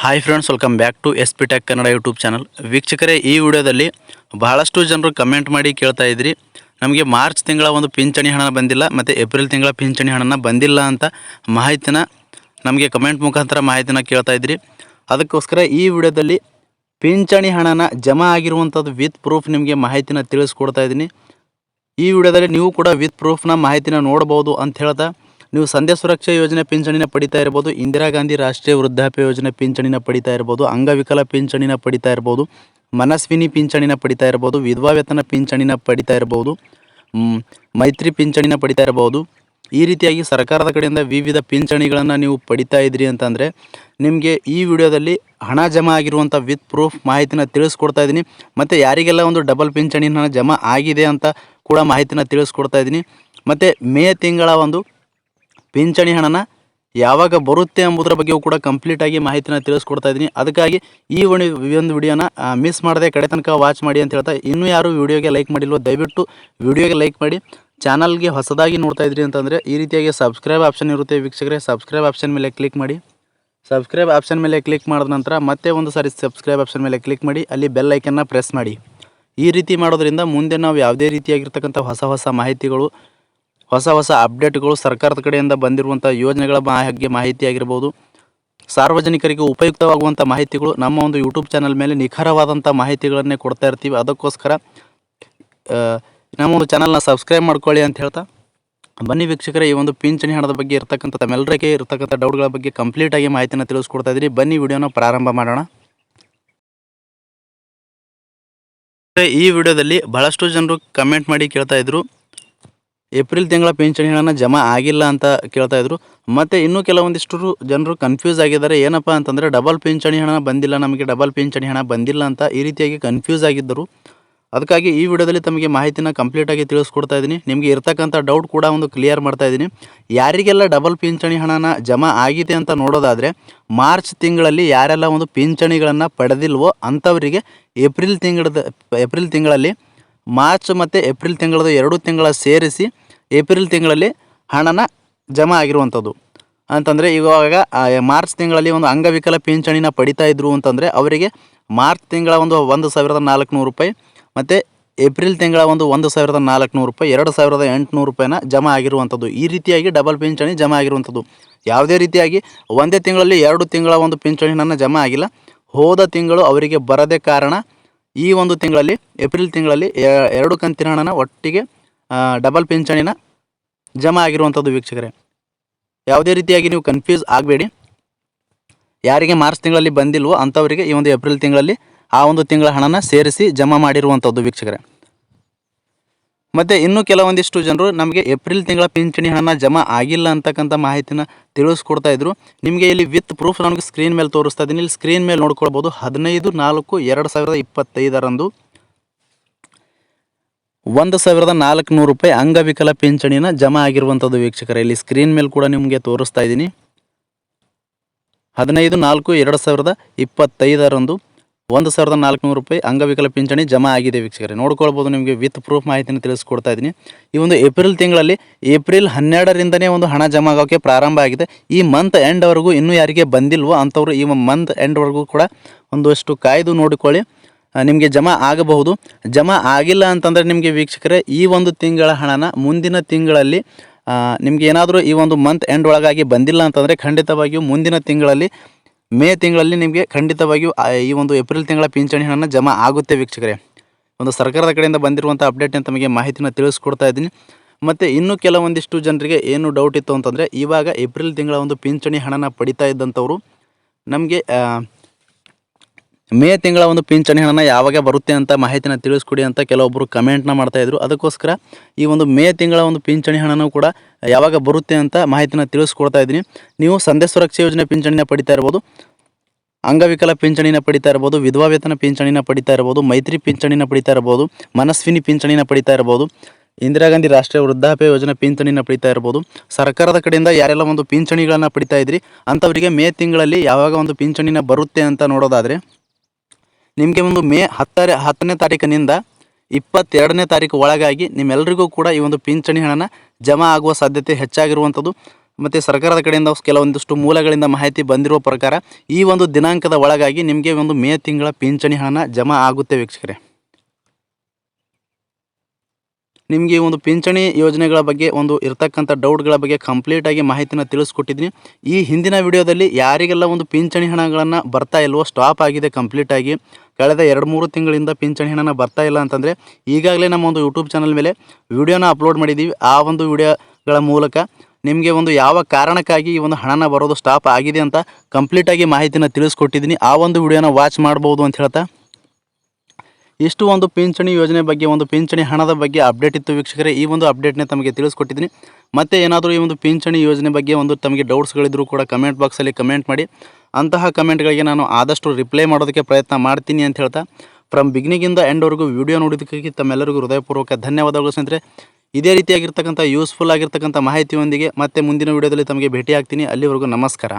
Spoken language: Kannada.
Hi friends welcome back to S P tech Kannada YouTube channel ವೀಕ್ಷಕರೇ, ಈ ವಿಡಿಯೋದಲ್ಲಿ ಬಹಳಷ್ಟು ಜನರು ಕಮೆಂಟ್ ಮಾಡಿ ಕೇಳ್ತಾ ಇದ್ರಿ. ನಮಗೆ ಮಾರ್ಚ್ ತಿಂಗಳ ಒಂದು ಪಿಂಚಣಿ ಹಣ ಬಂದಿಲ್ಲ, ಮತ್ತು ಏಪ್ರಿಲ್ ತಿಂಗಳ ಪಿಂಚಣಿ ಹಣನ ಬಂದಿಲ್ಲ ಅಂತ ಮಾಹಿತಿನ ನಮಗೆ ಕಮೆಂಟ್ ಮುಖಾಂತರ ಮಾಹಿತಿನ ಕೇಳ್ತಾ ಇದ್ರಿ. ಅದಕ್ಕೋಸ್ಕರ ಈ ವಿಡಿಯೋದಲ್ಲಿ ಪಿಂಚಣಿ ಹಣನ ಜಮಾ ಆಗಿರುವಂಥದ್ದು ವಿತ್ ಪ್ರೂಫ್ ನಿಮಗೆ ಮಾಹಿತಿನ ತಿಳಿಸ್ಕೊಡ್ತಾ ಇದ್ದೀನಿ. ಈ ವಿಡಿಯೋದಲ್ಲಿ ನೀವು ಕೂಡ ವಿತ್ ಪ್ರೂಫ್ನ ಮಾಹಿತಿನ ನೋಡ್ಬೋದು ಅಂತ ಹೇಳ್ತಾ ನೀವು ಸಂಧ್ಯಾ ಸುರಕ್ಷಾ ಯೋಜನೆ ಪಿಂಚಣಿನ ಪಡಿತಾ ಇರ್ಬೋದು, ಇಂದಿರಾ ಗಾಂಧಿ ರಾಷ್ಟ್ರೀಯ ವೃದ್ಧಾಪ್ಯ ಯೋಜನೆ ಪಿಂಚಣಿನ ಪಡಿತಾ ಇರ್ಬೋದು, ಅಂಗವಿಕಲ ಪಿಂಚಣಿನ ಪಡಿತಾ ಇರ್ಬೋದು, ಮನಸ್ವಿನಿ ಪಿಂಚಣಿನ ಪಡಿತಾ ಇರ್ಬೋದು, ವಿಧವಾ ವೇತನ ಪಿಂಚಣಿನ ಪಡಿತಾ ಇರ್ಬೋದು ಮೈತ್ರಿ ಪಿಂಚಣಿನ ಪಡಿತಾ ಇರ್ಬೋದು. ಈ ರೀತಿಯಾಗಿ ಸರ್ಕಾರದ ಕಡೆಯಿಂದ ವಿವಿಧ ಪಿಂಚಣಿಗಳನ್ನು ನೀವು ಪಡಿತಾ ಇದ್ರಿ ಅಂತಂದರೆ, ನಿಮಗೆ ಈ ವಿಡಿಯೋದಲ್ಲಿ ಹಣ ಜಮಾ ಆಗಿರುವಂಥ ವಿತ್ ಪ್ರೂಫ್ ಮಾಹಿತಿನ ತಿಳಿಸ್ಕೊಡ್ತಾ ಇದ್ದೀನಿ. ಮತ್ತು ಯಾರಿಗೆಲ್ಲ ಒಂದು ಡಬಲ್ ಪಿಂಚಣಿನ ಜಮಾ ಆಗಿದೆ ಅಂತ ಕೂಡ ಮಾಹಿತಿನ ತಿಳಿಸ್ಕೊಡ್ತಾ ಇದ್ದೀನಿ. ಮತ್ತು ಮೇ ತಿಂಗಳ ಒಂದು ಪಿಂಚಣಿ ಹಣನ ಯಾವಾಗ ಬರುತ್ತೆ ಎಂಬುದರ ಬಗ್ಗೆಯೂ ಕೂಡ ಕಂಪ್ಲೀಟಾಗಿ ಮಾಹಿತಿನ ತಿಳಿಸ್ಕೊಡ್ತಾ ಇದ್ದೀನಿ. ಅದಕ್ಕಾಗಿ ಈ ಒಂದು ಒಂದು ವಿಡಿಯೋನ ಮಿಸ್ ಮಾಡದೆ ಕಡೆ ತನಕ ವಾಚ್ ಮಾಡಿ ಅಂತ ಹೇಳ್ತಾ, ಇನ್ನೂ ಯಾರು ವಿಡಿಯೋಗೆ ಲೈಕ್ ಮಾಡಿಲ್ವೋ, ದಯವಿಟ್ಟು ವಿಡಿಯೋಗೆ ಲೈಕ್ ಮಾಡಿ. ಚಾನಲ್ಗೆ ಹೊಸದಾಗಿ ನೋಡ್ತಾ ಇದ್ರಿ ಅಂತಂದರೆ, ಈ ರೀತಿಯಾಗಿ ಸಬ್ಸ್ಕ್ರೈಬ್ ಆಪ್ಷನ್ ಇರುತ್ತೆ ವೀಕ್ಷಕರೇ. ಸಬ್ಸ್ಕ್ರೈಬ್ ಆಪ್ಷನ್ ಮೇಲೆ ಕ್ಲಿಕ್ ಮಾಡಿ. ಸಬ್ಸ್ಕ್ರೈಬ್ ಆಪ್ಷನ್ ಮೇಲೆ ಕ್ಲಿಕ್ ಮಾಡಿದ ನಂತರ ಮತ್ತೆ ಒಂದು ಸಾರಿ ಸಬ್ಸ್ಕ್ರೈಬ್ ಆಪ್ಷನ್ ಮೇಲೆ ಕ್ಲಿಕ್ ಮಾಡಿ. ಅಲ್ಲಿ ಬೆಲ್ ಐಕನ್ನ ಪ್ರೆಸ್ ಮಾಡಿ. ಈ ರೀತಿ ಮಾಡೋದ್ರಿಂದ ಮುಂದೆ ನಾವು ಯಾವುದೇ ರೀತಿಯಾಗಿರ್ತಕ್ಕಂಥ ಹೊಸ ಹೊಸ ಮಾಹಿತಿಗಳು ಹೊಸ ಹೊಸ ಅಪ್ಡೇಟ್ಗಳು ಸರ್ಕಾರದ ಕಡೆಯಿಂದ ಬಂದಿರುವಂಥ ಯೋಜನೆಗಳ ಬಗ್ಗೆ ಮಾಹಿತಿ ಆಗಿರ್ಬೋದು. ಸಾರ್ವಜನಿಕರಿಗೆ ಉಪಯುಕ್ತವಾಗುವಂಥ ಮಾಹಿತಿಗಳು ನಮ್ಮ ಒಂದು ಯೂಟ್ಯೂಬ್ ಚಾನಲ್ ಮೇಲೆ ನಿಖರವಾದಂಥ ಮಾಹಿತಿಗಳನ್ನೇ ಕೊಡ್ತಾ ಇರ್ತೀವಿ. ಅದಕ್ಕೋಸ್ಕರ ನಮ್ಮ ಒಂದು ಚಾನಲ್ನ ಸಬ್ಸ್ಕ್ರೈಬ್ ಮಾಡ್ಕೊಳ್ಳಿ ಅಂತ ಹೇಳ್ತಾ. ಬನ್ನಿ ವೀಕ್ಷಕರ, ಈ ಒಂದು ಪಿಂಚಣಿ ಹಣದ ಬಗ್ಗೆ ಇರ್ತಕ್ಕಂಥ ತಮ್ಮೆಲ್ಲರಿಗೆ ಇರ್ತಕ್ಕಂಥ ಡೌಟ್ಗಳ ಬಗ್ಗೆ ಕಂಪ್ಲೀಟಾಗಿ ಮಾಹಿತಿನ ತಿಳಿಸ್ಕೊಡ್ತಾ ಇದ್ದೀನಿ. ಬನ್ನಿ ವಿಡಿಯೋನ ಪ್ರಾರಂಭ ಮಾಡೋಣ. ಈ ವಿಡಿಯೋದಲ್ಲಿ ಬಹಳಷ್ಟು ಜನರು ಕಮೆಂಟ್ ಮಾಡಿ ಕೇಳ್ತಾ ಇದ್ರು. ಏಪ್ರಿಲ್ ತಿಂಗಳ ಪಿಂಚಣಿ ಹಣನ ಜಮಾ ಆಗಿಲ್ಲ ಅಂತ ಕೇಳ್ತಾ ಇದ್ರು. ಮತ್ತೆ ಇನ್ನೂ ಕೆಲವೊಂದಿಷ್ಟು ಜನರು ಕನ್ಫ್ಯೂಸ್ ಆಗಿದ್ದಾರೆ. ಏನಪ್ಪ ಅಂತಂದರೆ ಡಬಲ್ ಪಿಂಚಣಿ ಹಣ ಬಂದಿಲ್ಲ, ನಮಗೆ ಡಬಲ್ ಪಿಂಚಣಿ ಹಣ ಬಂದಿಲ್ಲ ಅಂತ ಈ ರೀತಿಯಾಗಿ ಕನ್ಫ್ಯೂಸ್ ಆಗಿದ್ದರು. ಅದಕ್ಕಾಗಿ ಈ ವಿಡಿಯೋದಲ್ಲಿ ತಮಗೆ ಮಾಹಿತಿನ ಕಂಪ್ಲೀಟಾಗಿ ತಿಳಿಸ್ಕೊಡ್ತಾ ಇದ್ದೀನಿ. ನಿಮಗೆ ಇರ್ತಕ್ಕಂಥ ಡೌಟ್ ಕೂಡ ಒಂದು ಕ್ಲಿಯರ್ ಮಾಡ್ತಾ ಇದ್ದೀನಿ. ಯಾರಿಗೆಲ್ಲ ಡಬಲ್ ಪಿಂಚಣಿ ಹಣನ ಜಮಾ ಆಗಿದೆ ಅಂತ ನೋಡೋದಾದರೆ, ಮಾರ್ಚ್ ತಿಂಗಳಲ್ಲಿ ಯಾರೆಲ್ಲ ಒಂದು ಪಿಂಚಣಿಗಳನ್ನು ಪಡೆದಿಲ್ವೋ ಅಂಥವರಿಗೆ ಏಪ್ರಿಲ್ ತಿಂಗಳದ ಏಪ್ರಿಲ್ ತಿಂಗಳಲ್ಲಿ ಮಾರ್ಚ್ ಮತ್ತು ಏಪ್ರಿಲ್ ತಿಂಗಳದ ಎರಡು ತಿಂಗಳ ಸೇರಿಸಿ ಏಪ್ರಿಲ್ ತಿಂಗಳಲ್ಲಿ ಹಣನ ಜಮಾ ಆಗಿರುವಂಥದ್ದು. ಅಂತಂದರೆ ಇವಾಗ ಮಾರ್ಚ್ ತಿಂಗಳಲ್ಲಿ ಒಂದು ಅಂಗವಿಕಲ ಪಿಂಚಣಿನ ಪಡಿತಾ ಇದ್ರು ಅಂತಂದರೆ ಅವರಿಗೆ ಮಾರ್ಚ್ ತಿಂಗಳ ಒಂದು ಒಂದು ಸಾವಿರದ ನಾಲ್ಕುನೂರು ರೂಪಾಯಿ ಮತ್ತು ಏಪ್ರಿಲ್ ತಿಂಗಳ ಒಂದು ಒಂದು ಸಾವಿರದ ನಾಲ್ಕುನೂರು ರೂಪಾಯಿ, ಎರಡು ಸಾವಿರದ ಎಂಟುನೂರು ರೂಪಾಯಿನ ಜಮಾ ಆಗಿರುವಂಥದ್ದು. ಈ ರೀತಿಯಾಗಿ ಡಬಲ್ ಪಿಂಚಣಿ ಜಮಾ ಆಗಿರುವಂಥದ್ದು. ಯಾವುದೇ ರೀತಿಯಾಗಿ ಒಂದೇ ತಿಂಗಳಲ್ಲಿ ಎರಡು ತಿಂಗಳ ಒಂದು ಪಿಂಚಣಿನ ಜಮಾ ಆಗಿಲ್ಲ. ಹೋದ ತಿಂಗಳು ಅವರಿಗೆ ಬರದೇ ಕಾರಣ ಈ ಒಂದು ತಿಂಗಳಲ್ಲಿ, ಏಪ್ರಿಲ್ ತಿಂಗಳಲ್ಲಿ ಎರಡು ಕಂತಿನ ಹಣನ ಒಟ್ಟಿಗೆ ಡಬಲ್ ಪಿಂಚಣಿನ ಜಮಾ ಆಗಿರುವಂಥದ್ದು ವೀಕ್ಷಕರೇ. ಯಾವುದೇ ರೀತಿಯಾಗಿ ನೀವು ಕನ್ಫ್ಯೂಸ್ ಆಗಬೇಡಿ. ಯಾರಿಗೆ ಮಾರ್ಚ್ ತಿಂಗಳಲ್ಲಿ ಬಂದಿಲ್ವೋ ಅಂಥವರಿಗೆ ಈ ಒಂದು ಏಪ್ರಿಲ್ ತಿಂಗಳಲ್ಲಿ ಆ ಒಂದು ತಿಂಗಳ ಹಣನ ಸೇರಿಸಿ ಜಮಾ ಮಾಡಿರುವಂಥದ್ದು ವೀಕ್ಷಕರೇ. ಮತ್ತು ಇನ್ನು ಕೆಲವೊಂದಿಷ್ಟು ಜನರು ನಮಗೆ ಏಪ್ರಿಲ್ ತಿಂಗಳ ಪಿಂಚಣಿ ಹಣನ ಜಮಾ ಆಗಿಲ್ಲ ಅಂತಕ್ಕಂಥ ಮಾಹಿತಿನ ತಿಳಿಸ್ಕೊಡ್ತಾ ಇದ್ರು. ನಿಮಗೆ ಇಲ್ಲಿ ವಿತ್ ಪ್ರೂಫ್ ನನಗೆ ಸ್ಕ್ರೀನ್ ಮೇಲೆ ತೋರಿಸ್ತಾ ಇದ್ದೀನಿ. ಇಲ್ಲಿ ಸ್ಕ್ರೀನ್ ಮೇಲೆ ನೋಡ್ಕೊಳ್ಬೋದು. ಹದಿನೈದು, ನಾಲ್ಕು, ಎರಡು ಸಾವಿರದ ಇಪ್ಪತ್ತೈದರಂದು ಒಂದು ಸಾವಿರದ ನಾಲ್ಕುನೂರು ರೂಪಾಯಿ ಅಂಗವಿಕಲ ಪಿಂಚಣಿನ ಜಮಾ ಆಗಿರುವಂಥದ್ದು ವೀಕ್ಷಕರ. ಇಲ್ಲಿ ಸ್ಕ್ರೀನ್ ಮೇಲೆ ಕೂಡ ನಿಮಗೆ ತೋರಿಸ್ತಾ ಇದ್ದೀನಿ. ಹದಿನೈದು, ನಾಲ್ಕು, ಎರಡು ಸಾವಿರದ ಇಪ್ಪತ್ತೈದರಂದು ಒಂದು ಸಾವಿರದ ನಾಲ್ಕುನೂರು ರೂಪಾಯಿ ಅಂಗವಿಕಲ ಪಿಂಚಣಿ ಜಮಾ ಆಗಿದೆ ವೀಕ್ಷಕರೇ. ನೋಡ್ಕೊಳ್ಬೋದು ನಿಮಗೆ ವಿತ್ ಪ್ರೂಫ್ ಮಾಹಿತಿನ ತಿಳಿಸ್ಕೊಡ್ತಾ ಇದ್ದೀನಿ. ಈ ಒಂದು ಏಪ್ರಿಲ್ ತಿಂಗಳಲ್ಲಿ ಏಪ್ರಿಲ್ ಹನ್ನೆರಡರಿಂದನೇ ಒಂದು ಹಣ ಜಮಾ ಆಗೋಕ್ಕೆ ಪ್ರಾರಂಭ ಆಗಿದೆ. ಈ ಮಂತ್ ಎಂಡ್ವರೆಗೂ ಇನ್ನೂ ಯಾರಿಗೆ ಬಂದಿಲ್ವೋ ಅಂಥವ್ರು ಈ ಮಂತ್ ಎಂಡ್ವರೆಗೂ ಕೂಡ ಒಂದಷ್ಟು ಕಾಯ್ದು ನೋಡಿಕೊಳ್ಳಿ. ನಿಮಗೆ ಜಮಾ ಆಗಬಹುದು. ಜಮಾ ಆಗಿಲ್ಲ ಅಂತಂದರೆ ನಿಮಗೆ ವೀಕ್ಷಕರೇ, ಈ ಒಂದು ತಿಂಗಳ ಹಣನ ಮುಂದಿನ ತಿಂಗಳಲ್ಲಿ ನಿಮಗೆ ಏನಾದರೂ ಈ ಒಂದು ಮಂತ್ ಎಂಡ್ ಒಳಗಾಗಿ ಬಂದಿಲ್ಲ ಅಂತಂದರೆ ಖಂಡಿತವಾಗಿಯೂ ಮುಂದಿನ ತಿಂಗಳಲ್ಲಿ ಮೇ ತಿಂಗಳಲ್ಲಿ ನಿಮಗೆ ಖಂಡಿತವಾಗಿಯೂ ಈ ಒಂದು ಏಪ್ರಿಲ್ ತಿಂಗಳ ಪಿಂಚಣಿ ಹಣನ ಜಮಾ ಆಗುತ್ತೆ ವೀಕ್ಷಕರೇ. ಒಂದು ಸರ್ಕಾರದ ಕಡೆಯಿಂದ ಬಂದಿರುವಂಥ ಅಪ್ಡೇಟ್ನ ತಮಗೆ ಮಾಹಿತಿನ ತಿಳಿಸ್ಕೊಡ್ತಾ ಇದ್ದೀನಿ. ಮತ್ತು ಇನ್ನೂ ಕೆಲವೊಂದಿಷ್ಟು ಜನರಿಗೆ ಏನು ಡೌಟ್ ಇತ್ತು ಅಂತಂದರೆ, ಇವಾಗ ಏಪ್ರಿಲ್ ತಿಂಗಳ ಒಂದು ಪಿಂಚಣಿ ಹಣನ ಪಡಿತಾ ಇದ್ದಂಥವರು, ನಮಗೆ ಮೇ ತಿಂಗಳ ಒಂದು ಪಿಂಚಣಿ ಹಣನ ಯಾವಾಗ ಬರುತ್ತೆ ಅಂತ ಮಾಹಿತಿನ ತಿಳಿಸ್ಕೊಡಿ ಅಂತ ಕೆಲವೊಬ್ಬರು ಕಮೆಂಟ್ನ ಮಾಡ್ತಾಯಿದ್ರು ಅದಕ್ಕೋಸ್ಕರ ಈ ಒಂದು ಮೇ ತಿಂಗಳ ಒಂದು ಪಿಂಚಣಿ ಹಣನೂ ಕೂಡ ಯಾವಾಗ ಬರುತ್ತೆ ಅಂತ ಮಾಹಿತಿನ ತಿಳಿಸ್ಕೊಡ್ತಾ ಇದ್ದೀನಿ. ನೀವು ಸಂದೇಶ ಸುರಕ್ಷಾ ಯೋಜನೆ ಪಿಂಚಣಿನ ಪಡಿತಾ ಇರ್ಬೋದು, ಅಂಗವಿಕಲ ಪಿಂಚಣಿನ ಪಡಿತಾ ಇರ್ಬೋದು, ವಿಧವಾ ವೇತನ ಪಿಂಚಣಿನ ಪಡಿತಾ ಇರ್ಬೋದು, ಮೈತ್ರಿ ಪಿಂಚಣಿನ ಪಡಿತಾ ಇರ್ಬೋದು, ಮನಸ್ವಿನಿ ಪಿಂಚಣಿನ ಪಡಿತಾ ಇರ್ಬೋದು, ಇಂದಿರಾ ಗಾಂಧಿ ರಾಷ್ಟ್ರೀಯ ವೃದ್ಧಾಪ್ಯ ಯೋಜನೆ ಪಿಂಚಣಿನ ಪಡಿತಾ ಇರ್ಬೋದು, ಸರ್ಕಾರದ ಕಡೆಯಿಂದ ಯಾರೆಲ್ಲ ಒಂದು ಪಿಂಚಣಿಗಳನ್ನು ಪಡಿತಾ ಇದ್ರಿ, ಅಂಥವರಿಗೆ ಮೇ ತಿಂಗಳಲ್ಲಿ ಯಾವಾಗ ಒಂದು ಪಿಂಚಣಿನ ಬರುತ್ತೆ ಅಂತ ನೋಡೋದಾದರೆ ನಿಮಗೆ ಒಂದು ಮೇ ಹತ್ತರ, ಹತ್ತನೇ ತಾರೀಕಿನಿಂದ ಇಪ್ಪತ್ತೆರಡನೇ ತಾರೀಕು ಒಳಗಾಗಿ ನಿಮ್ಮೆಲ್ಲರಿಗೂ ಕೂಡ ಈ ಒಂದು ಪಿಂಚಣಿ ಹಣನ ಜಮಾ ಆಗುವ ಸಾಧ್ಯತೆ ಹೆಚ್ಚಾಗಿರುವಂಥದ್ದು. ಮತ್ತು ಸರ್ಕಾರದ ಕಡೆಯಿಂದ ಕೆಲವೊಂದಿಷ್ಟು ಮೂಲಗಳಿಂದ ಮಾಹಿತಿ ಬಂದಿರುವ ಪ್ರಕಾರ ಈ ಒಂದು ದಿನಾಂಕದ ಒಳಗಾಗಿ ನಿಮಗೆ ಒಂದು ಮೇ ತಿಂಗಳ ಪಿಂಚಣಿ ಹಣನ ಜಮಾ ಆಗುತ್ತೆ ವೀಕ್ಷಕರೇ. ನಿಮಗೆ ಈ ಒಂದು ಪಿಂಚಣಿ ಯೋಜನೆಗಳ ಬಗ್ಗೆ ಒಂದು ಇರತಕ್ಕಂಥ ಡೌಟ್ಗಳ ಬಗ್ಗೆ ಕಂಪ್ಲೀಟಾಗಿ ಮಾಹಿತಿನ ತಿಳಿಸ್ಕೊಟ್ಟಿದ್ದೀನಿ. ಈ ಹಿಂದಿನ ವಿಡಿಯೋದಲ್ಲಿ ಯಾರಿಗೆಲ್ಲ ಒಂದು ಪಿಂಚಣಿ ಹಣಗಳನ್ನು ಬರ್ತಾ ಇಲ್ವೋ ಸ್ಟಾಪ್ ಆಗಿದೆ ಕಂಪ್ಲೀಟಾಗಿ ಕಳೆದ ಎರಡು ಮೂರು ತಿಂಗಳಿಂದ ಪಿಂಚಣಿ ಹಣನ ಬರ್ತಾ ಇಲ್ಲ ಅಂತಂದರೆ ಈಗಾಗಲೇ ನಮ್ಮ ಒಂದು ಯೂಟ್ಯೂಬ್ ಚಾನಲ್ ಮೇಲೆ ವಿಡಿಯೋನ ಅಪ್ಲೋಡ್ ಮಾಡಿದ್ದೀವಿ. ಆ ಒಂದು ವಿಡಿಯೋಗಳ ಮೂಲಕ ನಿಮಗೆ ಒಂದು ಯಾವ ಕಾರಣಕ್ಕಾಗಿ ಈ ಒಂದು ಹಣನ ಬರೋದು ಸ್ಟಾಪ್ ಆಗಿದೆ ಅಂತ ಕಂಪ್ಲೀಟಾಗಿ ಮಾಹಿತಿನ ತಿಳಿಸ್ಕೊಟ್ಟಿದ್ದೀನಿ. ಆ ಒಂದು ವಿಡಿಯೋನ ವಾಚ್ ಮಾಡ್ಬೋದು ಅಂತ ಹೇಳ್ತಾ? ಇಷ್ಟು ಒಂದು ಪಿಂಚಣಿ ಯೋಜನೆ ಬಗ್ಗೆ, ಒಂದು ಪಿಂಚಣಿ ಹಣದ ಬಗ್ಗೆ ಅಪ್ಡೇಟ್ ಇತ್ತು ವೀಕ್ಷಕರೇ. ಈ ಒಂದು ಅಪ್ಡೇಟ್ನ ತಮಗೆ ತಿಳಿಸ್ಕೊಟ್ಟಿದ್ದೀನಿ. ಮತ್ತೆ ಏನಾದರೂ ಈ ಒಂದು ಪಿಂಚಣಿ ಯೋಜನೆ ಬಗ್ಗೆ ಒಂದು ತಮಗೆ ಡೌಟ್ಸ್ಗಳಿದ್ರೂ ಕೂಡ ಕಮೆಂಟ್ ಬಾಕ್ಸಲ್ಲಿ ಕಮೆಂಟ್ ಮಾಡಿ. ಅಂತಹ ಕಮೆಂಟ್ಗಳಿಗೆ ನಾನು ಆದಷ್ಟು ರಿಪ್ಲೈ ಮಾಡೋದಕ್ಕೆ ಪ್ರಯತ್ನ ಮಾಡ್ತೀನಿ ಅಂತ ಹೇಳ್ತಾ ಫ್ರಮ್ ಬಿಗ್ನಿಗಿಂದ ಎಂಡ್ವರೆಗೂ ವಿಡಿಯೋ ನೋಡಿದ್ದಕ್ಕಾಗಿ ತಮ್ಮೆಲ್ಲರಿಗೂ ಹೃದಯಪೂರ್ವಕ ಧನ್ಯವಾದಗಳು ಸ್ನೇಹಿತರೆ. ಇದೇ ರೀತಿಯಾಗಿರ್ತಕ್ಕಂಥ ಯೂಸ್ಫುಲ್ ಆಗಿರ್ತಕ್ಕಂಥ ಮಾಹಿತಿಯೊಂದಿಗೆ ಮತ್ತೆ ಮುಂದಿನ ವಿಡಿಯೋದಲ್ಲಿ ತಮಗೆ ಭೇಟಿ ಆಗ್ತೀನಿ ಅಲ್ಲಿವರೆಗೂ ನಮಸ್ಕಾರ.